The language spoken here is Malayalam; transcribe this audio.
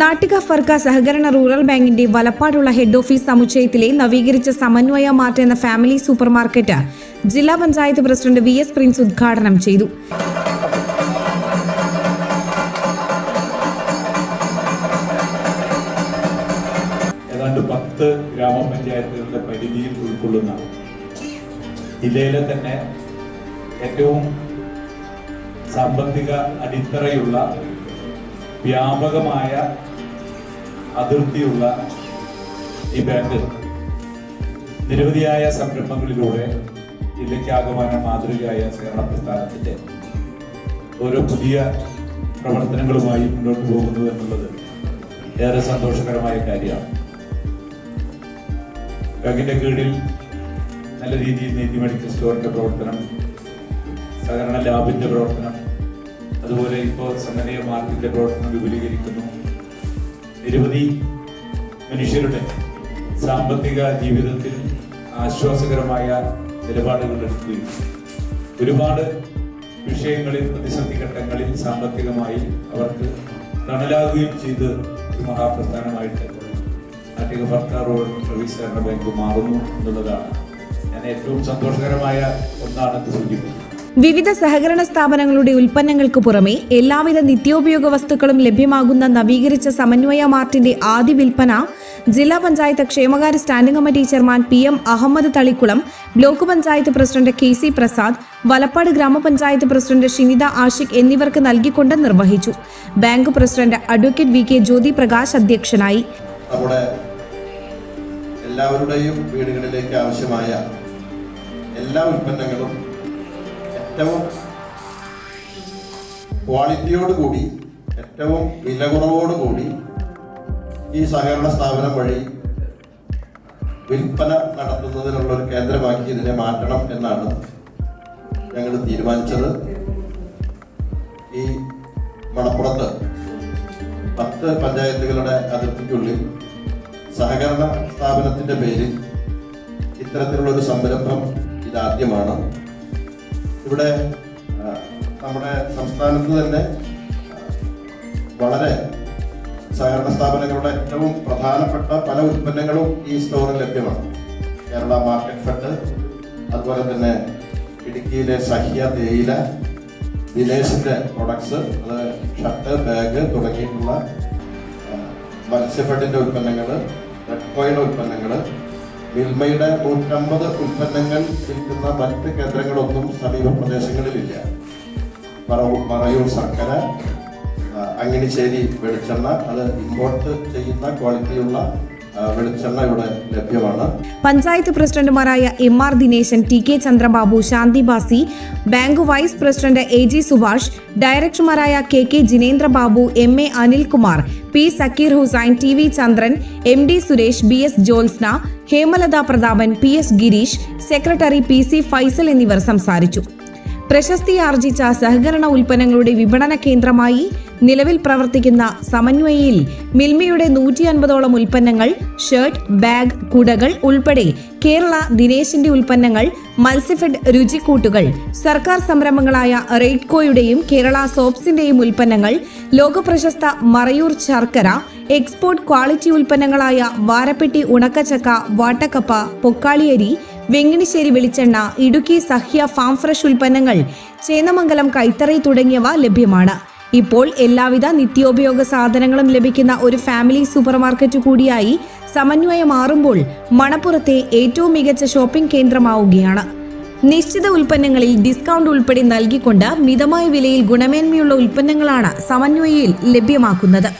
നാട്ടിക ഫർക്ക സഹകരണ റൂറൽ ബാങ്കിന്റെ വലപ്പാടുള്ള ഹെഡ് ഓഫീസ് സമുച്ചയത്തിലെ നവീകരിച്ച സമന്വയ മാർട്ട് എന്ന ഫാമിലി സൂപ്പർ മാർക്കറ്റ് ജില്ലാ panchayat president V S Prince ഉദ്ഘാടനം ചെയ്തു. ഗ്രാമപഞ്ചായത്തുകളുടെ പരിധിയിൽ ഉൾക്കൊള്ളുന്ന ജില്ലയിലെ തന്നെ ഏറ്റവും സാമ്പത്തിക അടിത്തറയുള്ള വ്യാപകമായ അതിർത്തിയുള്ള ഈ ബാങ്ക് നിരവധിയായ സംരംഭങ്ങളിലൂടെ ജില്ലയ്ക്കാകമാനം മാതൃകയായ സഹകരണ പ്രസ്ഥാനത്തിന്റെ ഓരോ പുതിയ പ്രവർത്തനങ്ങളുമായി മുന്നോട്ട് പോകുന്നു എന്നുള്ളത് ഏറെ സന്തോഷകരമായ കാര്യമാണ്. ബാങ്കിന്റെ കീഴിൽ നല്ല രീതിയിൽ നീതി മെഡിക്കൽ സ്റ്റോറിന്റെ പ്രവർത്തനം സഹകരണ ലാബിന്റെ പ്രവർത്തനം അതുപോലെ ഇപ്പോൾ സമന്വയ മാർക്കിന്റെ പ്രവർത്തനം വിപുലീകരിക്കുന്നു. നിരവധി മനുഷ്യരുടെ സാമ്പത്തിക ജീവിതത്തിൽ ആശ്വാസകരമായ നിലപാടുകൾ എടുക്കുകയും ഒരുപാട് വിഷയങ്ങളിൽ പ്രതിസന്ധി ഘട്ടങ്ങളിൽ സാമ്പത്തികമായി അവർക്ക് തണലാകുകയും ചെയ്ത് ഒരു മഹാപ്രസ്ഥാനമായിട്ട് നാട്ടിക ഭർത്താർ റോഡ് സർവീസ് ബാങ്ക് മാറുന്നു എന്നുള്ളതാണ്. ഞാൻ ഏറ്റവും സന്തോഷകരമായ ഒന്നാണ് സൂചിപ്പിക്കുന്നത് വിവിധ സഹകരണ സ്ഥാപനങ്ങളുടെ ഉൽപ്പന്നങ്ങൾക്ക് പുറമെ എല്ലാവിധ നിത്യോപയോഗ വസ്തുക്കളും ലഭ്യമാകുന്ന നവീകരിച്ച സമന്വയ മാർട്ടിന്റെ ആദ്യ വിൽപ്പന ജില്ലാ പഞ്ചായത്ത് ക്ഷേമകാര്യ standing committee chairman P M Ahammed Thalikulam block panchayat president K C Prasad Valappad ഗ്രാമപഞ്ചായത്ത് പ്രസിഡന്റ് ഷിനിത ആഷിഖ് എന്നിവർക്ക് നൽകിക്കൊണ്ട് നിർവഹിച്ചു. Bank president advocate V K Jyothi Prakash അധ്യക്ഷനായി. എല്ലാവരുടെയും വീടുകളിലേക്ക് ആവശ്യമായ എല്ലാ ഉൽപ്പന്നങ്ങളും ഏറ്റവും ക്വാളിറ്റിയോടുകൂടി ഏറ്റവും വില കുറവോടുകൂടി ഈ സഹകരണ സ്ഥാപനം വഴി വിൽപ്പന നടത്തുന്നതിനുള്ള ഒരു കേന്ദ്രമാക്കി ഇതിനെ മാറ്റണം എന്നാണ് ഞങ്ങൾ തീരുമാനിച്ചത്. ഈ മണപ്പുറത്ത് പത്ത് പഞ്ചായത്തുകളുടെ അതിർത്തിക്കുള്ളിൽ സഹകരണ സ്ഥാപനത്തിന്റെ പേരിൽ ഇത്തരത്തിലുള്ള ഒരു സംരംഭം ഇതാദ്യമാണ്. ഇവിടെ നമ്മുടെ സംസ്ഥാനത്ത് തന്നെ വളരെ സഹകരണ സ്ഥാപനങ്ങളുടെ ഏറ്റവും പ്രധാനപ്പെട്ട പല ഉൽപ്പന്നങ്ങളും ഈ സ്റ്റോറിൽ ലഭ്യമാണ്. കേരള മാർക്കറ്റ് ഫണ്ട് അതുപോലെ തന്നെ ഇടുക്കിയിലെ സഹ്യ തേയില ദിനേശിന്റെ പ്രൊഡക്ട്സ് അത് ഷർട്ട് ബാഗ് തുടങ്ങിയിട്ടുള്ള മത്സ്യഫണ്ടിന്റെ ഉൽപ്പന്നങ്ങൾ റെഡ് കോയുടെ ഉൽപ്പന്നങ്ങൾ മിൽമയുടെ നൂറ്റമ്പത് ഉൽപ്പന്നങ്ങൾ വിൽക്കുന്ന മറ്റ് കേന്ദ്രങ്ങളൊന്നും സമീപ പ്രദേശങ്ങളിലില്ല. മറയൂർ ശർക്കര അങ്ങനിശ്ശേരി വെളിച്ചെണ്ണ അത് ഇമ്പോർട്ട് ചെയ്യുന്ന ക്വാളിറ്റിയുള്ള വെളിച്ചെണ്ണ ഇവിടെ ലഭ്യമാണ്. പഞ്ചായത്ത് പ്രസിഡന്റുമാരായ M R Dineshan T K Chandrababu Shanti Basi bank vice president A G Subhash ഡയറക്ടർമാരായ K K Jinendrababu M A Anilkumar P Zakir Hussain T V Chandran M D Suresh B S Jyotsna Hemalatha Prathapan P S Girish secretary P C Faisal എന്നിവർ സംസാരിച്ചു. പ്രശസ്തി ആർജിച്ച സഹകരണ ഉൽപ്പന്നങ്ങളുടെ വിപണന കേന്ദ്രമായി നിലവിൽ പ്രവർത്തിക്കുന്ന സമന്വയയിൽ മിൽമയുടെ നൂറ്റി അൻപതോളം ഉൽപ്പന്നങ്ങൾ ഷർട്ട് ബാഗ് കുടകൾ ഉൾപ്പെടെ കേരള ദിനേശിന്റെ ഉൽപ്പന്നങ്ങൾ മത്സ്യഫെഡ് രുചിക്കൂട്ടുകൾ സർക്കാർ സംരംഭങ്ങളായ റെയ്ഡ്കോയുടെയും കേരള സോപ്സിന്റെയും ഉൽപ്പന്നങ്ങൾ ലോകപ്രശസ്ത മറയൂർ ശർക്കര എക്സ്പോർട്ട് ക്വാളിറ്റി ഉൽപ്പന്നങ്ങളായ വാരപ്പെട്ടി ഉണക്കച്ചക്ക വാട്ടക്കപ്പ പൊക്കാളിയരി വെങ്ങിണിശ്ശേരി വെളിച്ചെണ്ണ ഇടുക്കി സഹ്യ ഫാം ഫ്രഷ് ഉൽപ്പന്നങ്ങൾ ചേന്നമംഗലം കൈത്തറി തുടങ്ങിയവ ലഭ്യമാണ്. ഇപ്പോൾ എല്ലാവിധ നിത്യോപയോഗ സാധനങ്ങളും ലഭിക്കുന്ന ഒരു ഫാമിലി സൂപ്പർമാർക്കറ്റ് കൂടിയായി സമന്വയം മാറുമ്പോൾ മണപ്പുറത്തെ ഏറ്റവും മികച്ച ഷോപ്പിംഗ് കേന്ദ്രമാവുകയാണ്. നിശ്ചിത ഉൽപ്പന്നങ്ങളിൽ ഡിസ്കൗണ്ട് ഉൾപ്പെടെ നൽകിക്കൊണ്ട് മിതമായ വിലയിൽ ഗുണമേന്മയുള്ള ഉൽപ്പന്നങ്ങളാണ് സമന്വയയിൽ ലഭ്യമാക്കുന്നത്.